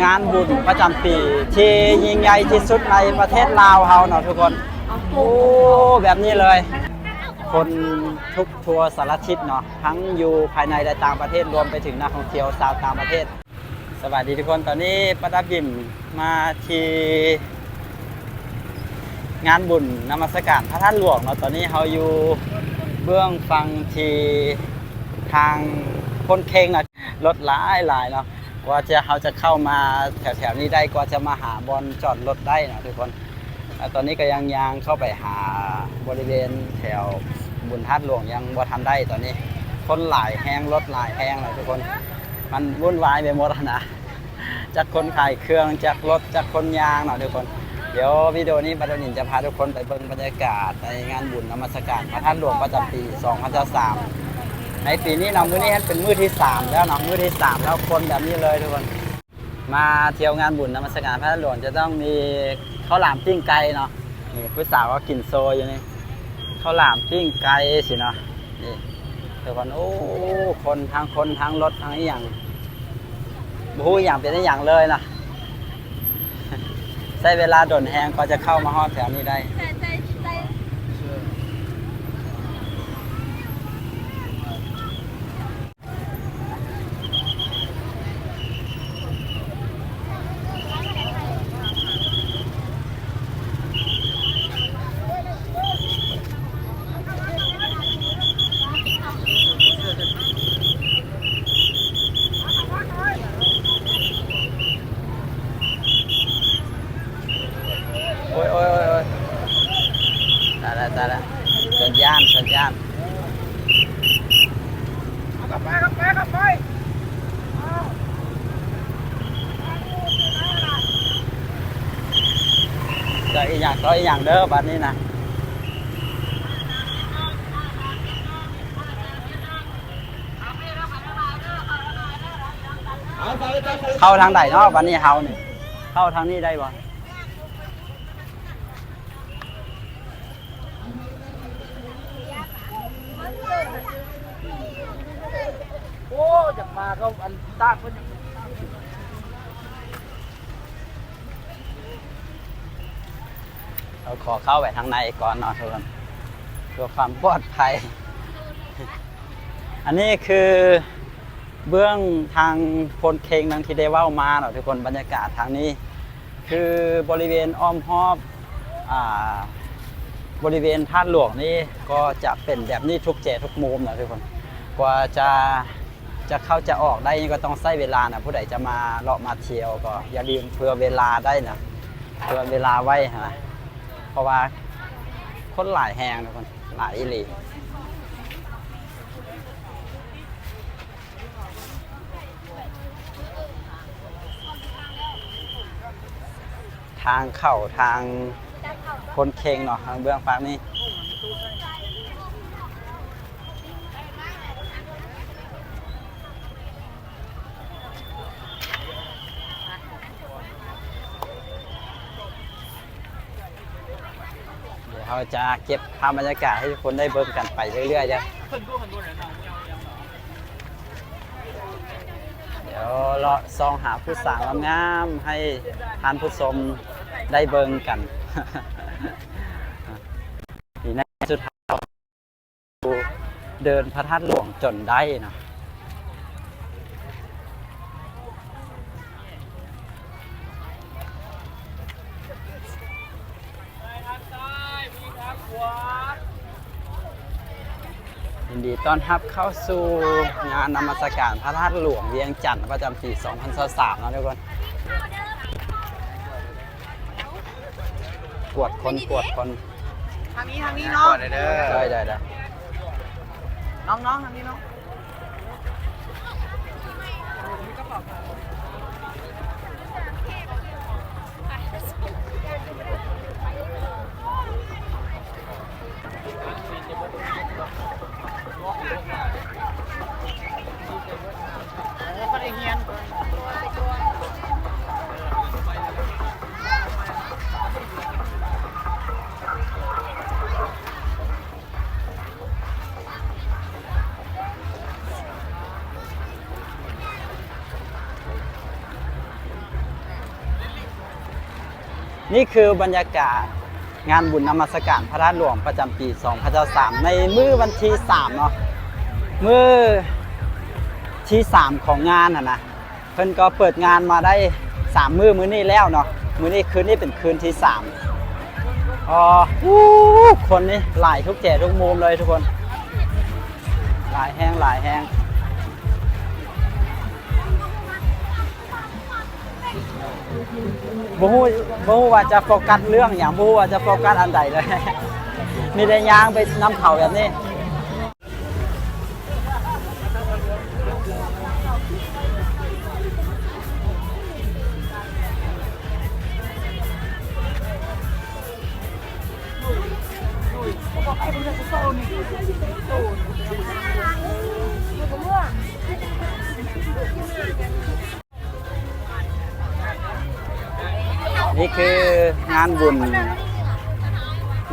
งานบุญประจำปี ที่ยิ่งใหญ่ที่สุดในประเทศลาวเฮาเนาะทุกคน โอ้แบบนี้เลย คนทุกทัวร์สารทิศเนาะทั้งอยู่ภายในและต่างประเทศรวมไปถึงนักท่องเที่ยวชาวต่างประเทศ สวัสดีทุกคนตอนนี้ประดับบิมมาที่งานบุญนมัสการพระธาตุหลวงเนาะตอนนี้เราอยู่เบื้องฟังทีทางคนเคงนะรถหลายหลายเนาะ กว่าจะเขาจะเข้ามาแถวๆนี้ได้กว่าจะมาหาบอลจอดรถได้นะทุกคนตอนนี้ก็ยังยังเข้าไปหาบริเวณแถวบุญธาตุหลวงยังบ่ทันได้ตอนนี้ คนหลายแห้งรถหลายแห้งเลยทุกคน มันวุ่นวายไปหมดนะจากคนขายเครื่องจากรถจากคนยางเนาะทุกคน เดี๋ยววิดีโอนี้บัตรนินจะพาทุกคนไปเบิ่งบรรยากาศในงานบุญนมัสการพระธาตุหลวงประจำปี 2023 ในปีนี้เนาะมื้อนี้เป็นมื้อที่3แล้วเนาะมื้อที่3แล้วคนแบบนี้เลยทุกคน มาเที่ยวงานบุญนมัสการพระหลวงจะต้องมีข้าวหลามปิ้งไก่เนาะนี่ผู้สาวก็กินโซอยู่นี่ข้าวหลามปิ้งไก่สิเนาะนี่ทุกคนโอ้คนทั้งคนทั้งรถทั้งอย่างบู๊อย่างเป็นอย่างเลยนะใช้เวลาดนแหงก็จะเข้ามาฮอดแถวนี้ได้าณสัญญาณกลับไปกลับไปกลับไปจะอีกอย่างก็อีกอย่างเด้อบัดนี้นะเข้าทางใดเนาะบัดนี้เฮานี่เข้าทางนี้ได้บ่ จากมาก็อันตากเพิ่นเราขอเข้าไปทางในก่อนนาะทุกคนเพื่อความปลอดภัย อันนี้คือเบื้องทางพลเคงนังที่ได้ว่ามาเนาะทุกคนบรรยากาศทางนี้ คือบริเวณอ้อมรอบอ่าบริเวณท่าตุหลวงนี่ก็จะเป็นแบบนี้ทุกเจทุกมุมนะทุกคน กว่าจะ จะเข้าจะออกได้ก็ต้องใช้เวลานะผู้ใดจะมาเลาะมาเที่ยวก็อย่าลืมเพื่อเวลาได้นะเพื่อเวลาไว้นะเพราะว่าคนหลายแหงทุกคนหลายอีหลีทางเข้าทางคนเคงเนาะทางเบื้องฟ้านี่ เราจะเก็บภาพบรรยากาศให้ทุกคนได้เบิ่งกันไปเรื่อยๆจ้ะเดี๋ยวเราซองหาผู้สาวงามให้ท่านผู้ชมได้เบิ่งกันทีนี้สุดท้ายเดินพระธาตุหลวงจนได้นะ ดีต้อนรับเข้าสู่งานนมัสการพระธาตุหลวงเวียงจันทร์ประจำปี 2023นะทุกคน กวดคนกวดคนทางนี้ทางนี้เนาะได้ได้ได้น้องน้องทางนี้เนาะ นี่คือบรรยากาศงานบุญนมัสการพระธาตุหลวงประจำปี2023ในมื้อวันที่3เนาะมื้อที่ 3 ของงานน่ะนะเพิ่นก็เปิดงานมาได้ 3 มื้อมื้อนี้แล้วเนาะมื้อนี้คืนนี้เป็นคืนที่3อ๋ออู้คนนี่หลายทุกแก่ทุกมุมเลยทุกคน หลายแห้งหลายแห้ง บ่ฮู้บ่ฮู้ว่าจะโฟกัสเรื่องอย่างบ่ฮู้ว่าจะโฟกัสอันใดเลย มีแต่ยางไปนำเขาแบบนี้นี่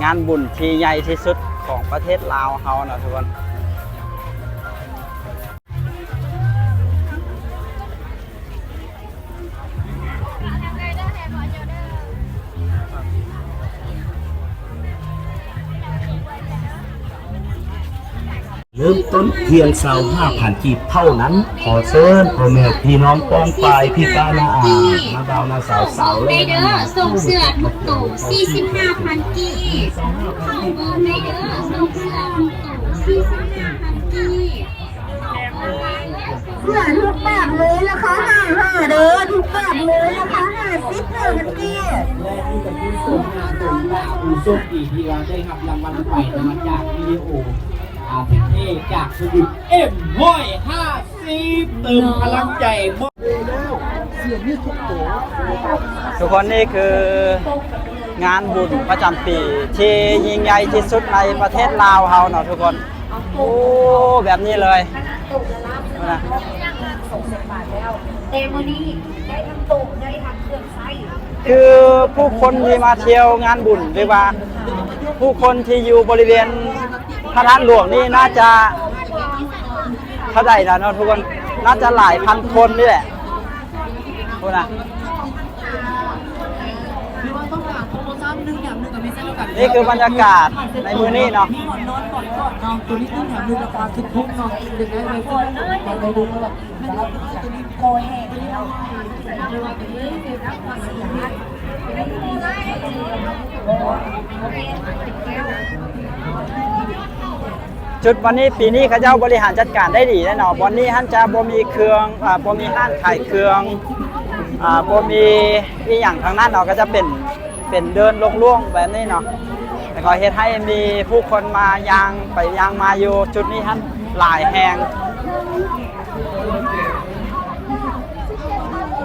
งานบุญที่ใหญ่ที่สุดของประเทศลาวเฮาเนาะทุกคน เริ่มต้นเพียงสาวห้าพันกีบเท่านั้น ขอเชิญพ่อแม่พี่น้องป้องปลายพี่ป้านาอามาดาวนาสาวสาวเลยเด้อส่งเสื้อทุกตู่45พันกีบเข้าเบอร์ในเด้อส่งเสื้อทุกตู่45พันกีบเพื่อทุกแบบเลยนะคะห้าห้าเด้อทุกแบบเลยนะคะห้าสิบเด้อกันพี่และนี่ก็คือส่วนงานของดาวผู้โชคดีที่เราได้รับรางวัลไปมาจากวิดีโอ อาเทศจากสวิตเอ็มห้อยห้าสิบเติมพลังใจมากเสียงนี่ทุกโตทุกคนนี่คืองานบุญประจำปี ที่ยิ่งใหญ่ที่สุดในประเทศลาวเฮาเนาะทุกคน โอ้ แบบนี้เลยนะเตมอนี้ได้ทั้งโต๊ะได้ทั้งเครื่องไส้คือผู้คนที่มาเที่ยวงานบุญหรือว่า ผู้คนที่อยู่บริเวณ พระธาตุหลวงนี่น่าจะเท่าไหร่นะเนาะทุกคนน่าจะหลายพันคนนี่แหละพูดนะนี่คือบรรยากาศในมือนี้เนาะนอนก่อนก่อนนอนตัวนี้ขึ้นแถมดูราคาทุกทุกนอนดึกได้ไหมก่อนไปดูแล้วแบบตัวนี้โกยแห่แล้ว จุดวันนี้ปีนี้เขาเจ้าบริหารจัดการได้ดีแน่นอนวันนี้ท่านจะบ่มีเครื่องอ่าบ่มีห้านขายเครื่องอ่าบ่มีอีหยังทางนั้นเนาะก็จะเป็นเป็นเดินโล่งๆแบบนี้เนาะแล้วก็เฮ็ดให้มีผู้คนมายางไปยางมาอยู่จุดนี้ท่านหลายแหง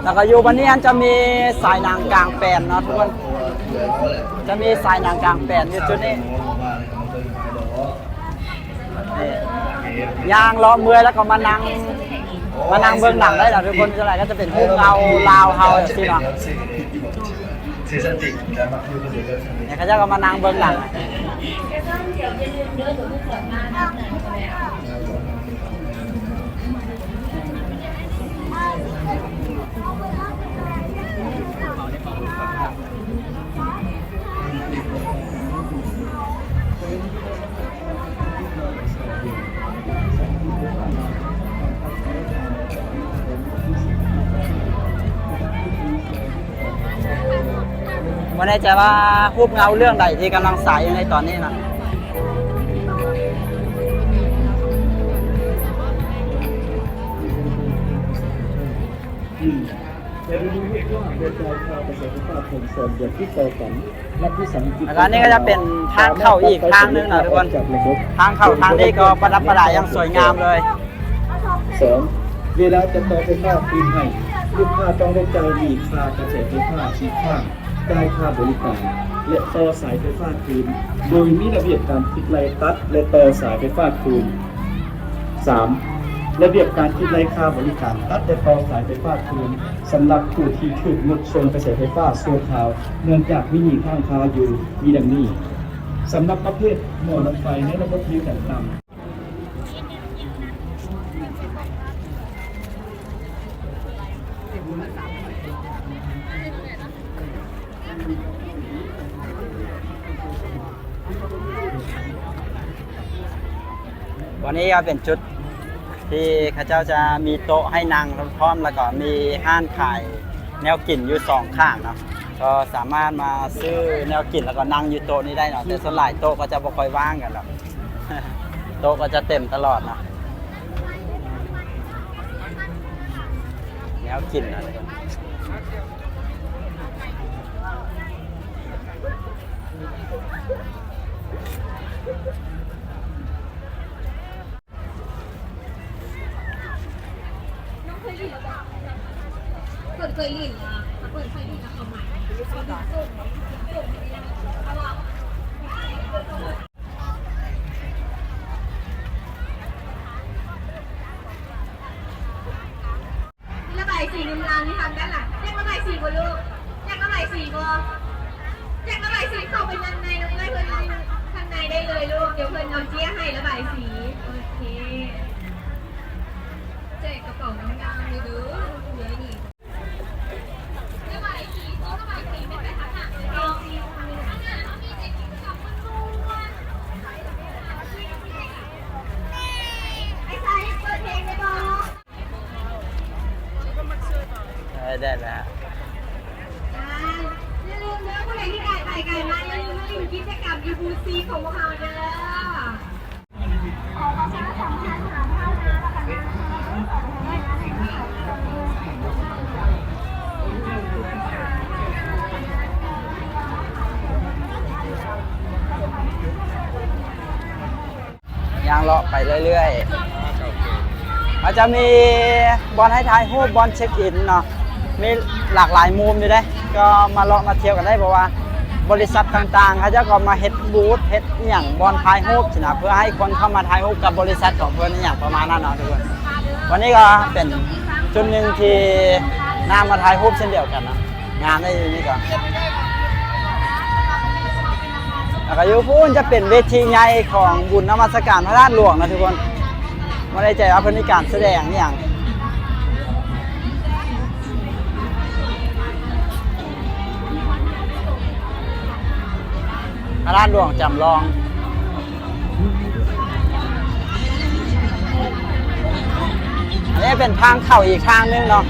แล้วก็อยู่วันนี้ท่านจะมีสายนางกลางแปลนเนาะทุกคน จะมีสายนางกลางแปลนอยู่จุดนี้ ยางล้อเมื่อยแล้วก็มานั่งมานั่งเบื้องหลังได้หรอทุกคนจะไรก็จะเป็นพุ่งเราลาวเฮาอย่างที่เนาะเนี่ยเขาจะก็มานั่งเบื้องหลัง ไม่แน่ใจว่ารูปเงาเรื่องใดที่กำลังสายอยู่ในตอนนี้นะจะดูว่าเดินทางชาวเกษตรกรผลส่วนเดียวที่โตกันและที่สังกิแล้วก็นี่ก็จะเป็นทางเข้าอีกทางหนึงนะทุกคนจากระบบทางเข้าทางนี้ก็ประดับประดาอย่างสวยงามเลยสองเวลาจะต่อไฟฟ้าคืนให้ลูกค้าต้องได้จ่ายหลีกค่ากระแสไฟฟ้าชีค่าจ่ายค่าบริการและต่อสายไฟฟ้าคืน โดยมีระเบียบการคิดไลตัด และต่อสายไฟฟ้าคืน 3. ระเบียบการคิดไล่ค่าบริการตัดและต่อสายไฟฟ้าคืนสำหรับผู้ที่ถูกงดส่งกระแสไฟฟ้าส่วนขาว เนื่องจากไม่มีข้างคาอยู่มีดังนี้สำหรับประเภทหม้อน้ำไฟในระบบที่ต่ำ นี้ก็เป็นจุดที่ข้าเจ้าจะมีโต๊ะให้นั่งพร้อมแล้วก็มีห้านขายแนวกินอยู่สองข้างเนาะก็สามารถมาซื้อแนวกินแล้วก็นั่งอยู่โต๊ะนี้ได้เนาะแต่ส่วนหลายโต๊ะก็จะบ่ค่อยว่างกันหรอกโต๊ะก็จะเต็มตลอดเนาะแนวกินนะทุกคน เปิดเคยลินอะเปิดเคยลินนะเขาใหม่ระบายสีน้ำลายนี่ทำได้หรอแยกระบายสีบ่ลูกแยกระบายสีบ่แยกระบายสีเข้าไปด้านในน้องได้เพื่อนข้างในได้เลยลูก เดี๋ยวเพื่อนน้องเจี๊ยให้ระบายสี โอเคแจกกระเป๋าน้ำยางเลยด้อเดี๋ยวนี่ระบายสีโซ่ระบายสีเป็นไปทางหนักเลยเอาสีข้างหน้าเขามีเด็กกิจกรรมมันม้วนไอ้สายเปิดเพลงได้บ่ ได้ได้แล้ว อ่าอย่าลืมเด้อ ผู้ใส่ได้ไปกันมาอย่าลืมมาดูกิจกรรมยูบูซีของพวกเราเด้อย่างเลาะไปเรื่อยๆมันจะมีบอลให้ถ่ายรูปบอลเช็คอินเนาะมีหลากหลายมุมอยู่ได้ ก็มาเลาะมาเที่ยวกันได้เพราะว่า บริษัทต่างๆเขาจะก็มาเฮ็ดบูธเฮ็ดอย่างบอลถ่ายรูปนะเพื่อให้คนเข้ามาถ่ายรูปกับบริษัทของเพื่อนอย่างประมาณนั้นเนาะทุกคนวันนี้ก็เป็นจุดหนึ่งที่น่ามาถ่ายรูปเช่นเดียวกันนะงานได้นี่ก่อนแล้วก็ยูพูนจะเป็นเวทีใหญ่ของบุญนมัสการพระราชหลวงนะทุกคนม่ได้ใจว่าเพิ่นมีการแสดงอย่าง พระราชหลวงจำลอง อันนี้เป็นทางเข้าอีกทางนึงเนาะ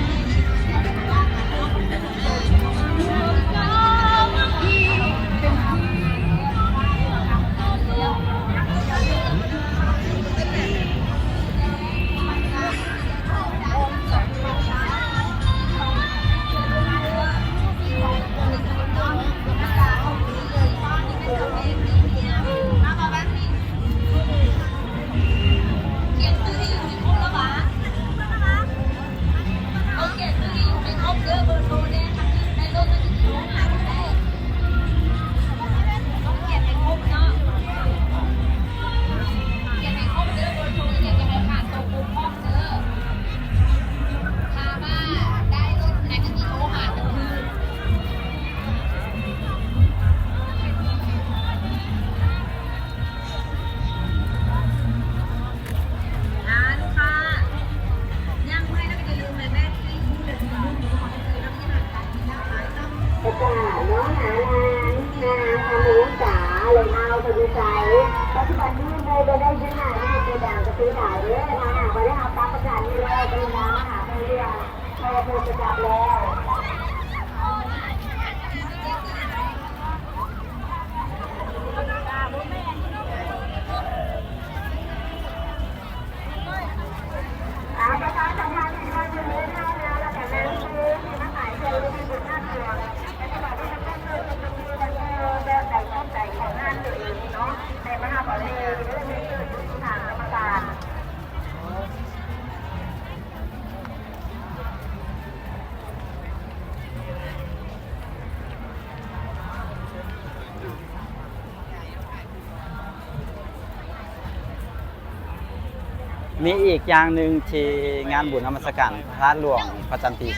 มีอีกอย่างหนึ่งที่งานบุญนมัสการพระราชหลวงประจำปี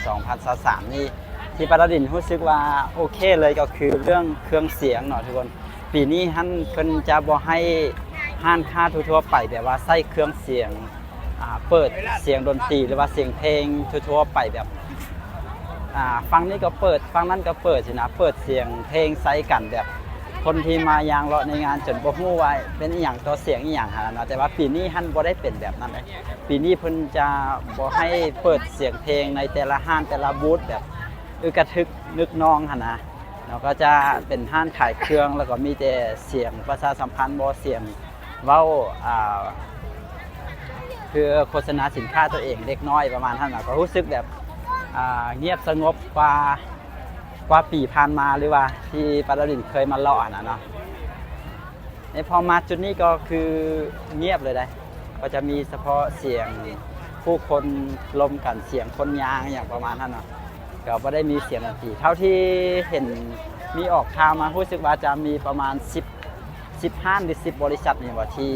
2023นี่ที่ประดินรู้สึกว่าโอเคเลยก็คือเรื่องเครื่องเสียงเนาะทุกคน ปีนี้ท่านเพิ่นจะบ่ให้ห้านค้าทั่วๆไปแบบว่าใส่เครื่องเสียงเปิดเสียงดนตรีหรือว่าเสียงเพลงทั่วๆไปแบบฟังนี่ก็เปิดฟังนั่นก็เปิดสินะเปิดเสียงเพลงใส่กันแบบ คนที่มายางเลาะในงานจนบ่ฮู้ว่าเป็นอีหยังตัวเสียงอีหยังหั่นน่ะเนาะแต่ว่าปีนี้ฮั่นบ่ได้เป็นแบบนั้นเลยปีนี้เพิ่นจะบ่ให้เปิดเสียงเพลงในแต่ละห้างแต่ละบูธแบบอึกกระทึกนึกนองหั่นนะแล้วก็จะเป็นห้างขายเครื่องแล้วก็มีแต่เสียงประชาสัมพันธ์บ่เสียงเว้าอ่าคือโฆษณาสินค้าตัวเองเล็กน้อยประมาณนั้นน่ะก็รู้สึกแบบอ่าเงียบสงบกว่า กว่าปีผ่านมาหรือว่า ที่ปาราดินเคยมาเลาะนะเนาะในพอมาจุดนี้ก็คือเงียบเลยได้ ก็จะมีเฉพาะเสียงผู้คนลมกันเสียงคนยางอย่างประมาณนั้นเนาะก็ไม่ได้มีเสียงดนตรีเท่าที่เห็นมีออกข่าวมารู้สึกว่าจะมีประมาณ 10 10ห้างหรือ10 บริษัทเนี่ยว่าที่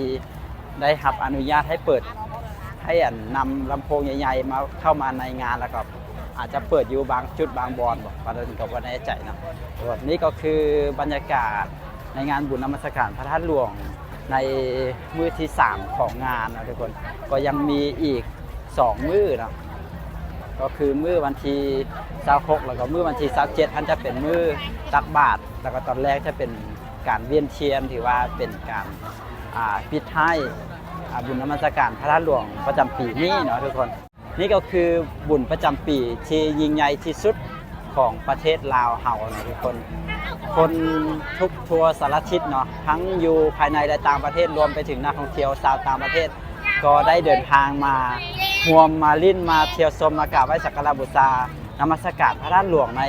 ได้รับอนุญาตให้เปิดให้อันนำลำโพงใหญ่ๆมาเข้ามาในงานแล้วก็ อาจจะเปิดอยู่บางจุดบางบอนบอกประเด็นก็ว่าแน่ใจเนาะส่วนนี้ก็คือบรรยากาศในงานบุญนมัสการพระธาตุหลวงในมื้อที่ 3 ของงานนะทุกคนก็ยังมีอีก 2 มื้อนะก็คือมื้อวันที่26แล้วก็มื้อวันที่27ท่านจะเป็นมื้อตักบาตรแล้วก็ตอนแรกจะเป็นการเวียนเทียนถือว่าเป็นการปิดท้ายบุญนมัสการพระธาตุหลวงประจำปีนี้เนาะทุกคน นี่ก็คือบุญประจำปีที่ยิ่งใหญ่ที่สุดของประเทศลาวเฮานะทุกคน คนทุกทัวร์สารทิศเนาะทั้งอยู่ภายในและต่างประเทศรวมไปถึงนักท่องเที่ยวชาวต่างประเทศ ก็ได้เดินทางมาห่วมมาลิ้นมาเที่ยวชมมากราบไหว้สักการะบูชานมัสการพระธาตุหลวงใน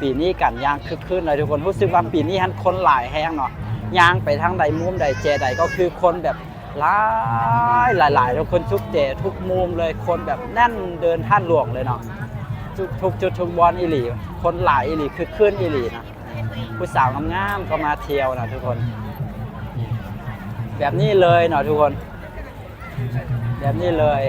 ปีนี้กันย่างคึกคืนเลยทุกคนรู้สึกว่าปีนี้ฮันคนหลายแห้งเนาะย่างไปทางใดมุมใดเจใดก็คือคนแบบ หลายหลายหลายทุกคนทุกเจทุกมุมเลยคนแบบแน่นเดินท่านหลวงเลยเนาะทุกทุกจุดทุกบอลอิหลีคนหลายอิหลีคือขึ้นอิหลีนะผู้สาวงามๆก็มาเที่ยวนะทุกคน แบบนี้เลยเนาะทุกคน แบบนี้เลย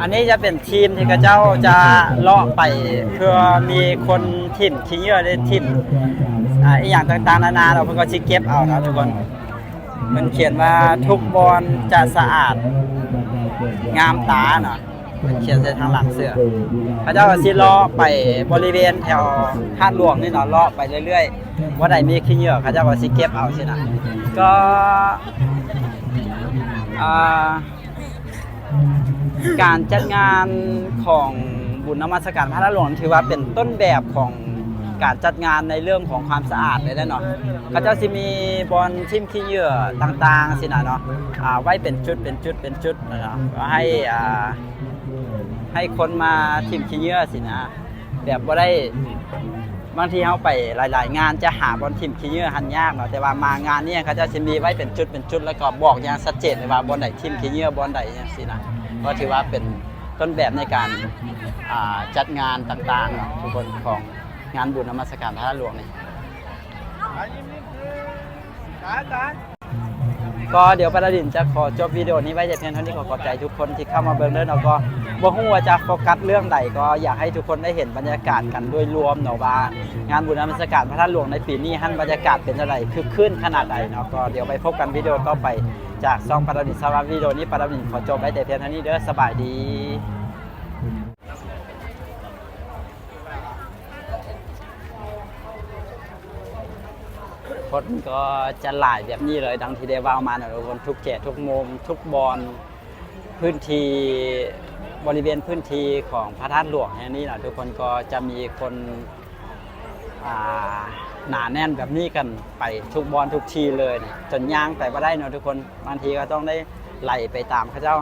อันนี้จะเป็นทีมที่กระเจ้าจะเลาะไปเพื่อมีคนถิ่นขี้เหยื่อได้ถิ่นอ่าอีอย่างต่างๆนานาเราเพิ่นก็ชิเก็บเอานะทุกคนมันเขียนว่าทุกบอลจะสะอาดงามตาเนาะมันเขียนใส่ทางหลังเสื้อพระเจ้าก็สิเลาะไปบริเวณแถวท่าหลวงนี่เนาะเลาะไปเรื่อยๆว่าใดมีขี้เหยื่อเขาเจ้าก็สิเก็บเอาสินะก็อ่า การจัดงานของบุญนมัสการพระธาหลวงถือว่าเป็นต้นแบบของการจัดงานในเรื่องของความสะอาดเลยแน่นอนเขาเจ้าสิมีบอลทิมขี้เหยื่อต่างๆสินะเนาะอ่าไว้เป็นจุดเป็นจุดเป็นจุดนะครับก็ให้ให้คนมาทิมขี้เหยื่อสินะแบบว่าได้ บางทีเขาไปหลาย ๆ งานจะหาบอลทีมขี้เหยื่อหันยากเนาะแต่ว่ามางานเนี้เขาจะมีไว้เป็นจุดเป็นจุดแล้วก็บอกอย่างชัดเจนเลยว่าบอลไหนทีมขี้เหยื่อบอลไหนอย่างสินะก็ถือว่าเป็นต้นแบบในการจัดงานต่างๆเนาะทุกคนของงานบุญนมัสการพระธาตุหลวงนี่ ก็เดี๋ยวประดินจะขอจบวิดีโอนี้ไว้แต่เพียงเท่านี้ขอขอบใจทุกคนที่เข้ามาเบิ่งเด้อเนาะก็บ่ฮู้ว่าจะโฟกัสเรื่องใดก็อยากให้ทุกคนได้เห็นบรรยากาศกันโดยรวมเนาะว่างานบุญนมัสการพระธาตุหลวงในปีนี้ฮั่นบรรยากาศเป็นจังไดคือขึ้นขนาดใดเนาะก็เดี๋ยวไปพบกันวิดีโอต่อไปจากซองประดินสำหรับวิดีโอนี้ประดินขอจบไว้แต่เพียงเท่านี้เด้อสบายดี คนก็จะหลายแบบนี้เลยดังที่ได้ว่ามานะทุกคนทุกแก่ทุกมุมทุกบอลพื้นที่บริเวณพื้นที่ของพระธาตุหลวงแห่งนี้นะทุกคนก็จะมีคนหนาแน่นแบบนี้กันไปทุกบอลทุกทีเลย จนย่างไปไม่ได้เนอะทุกคนบางทีก็ต้องได้ไหลไปตามข้าเจ้า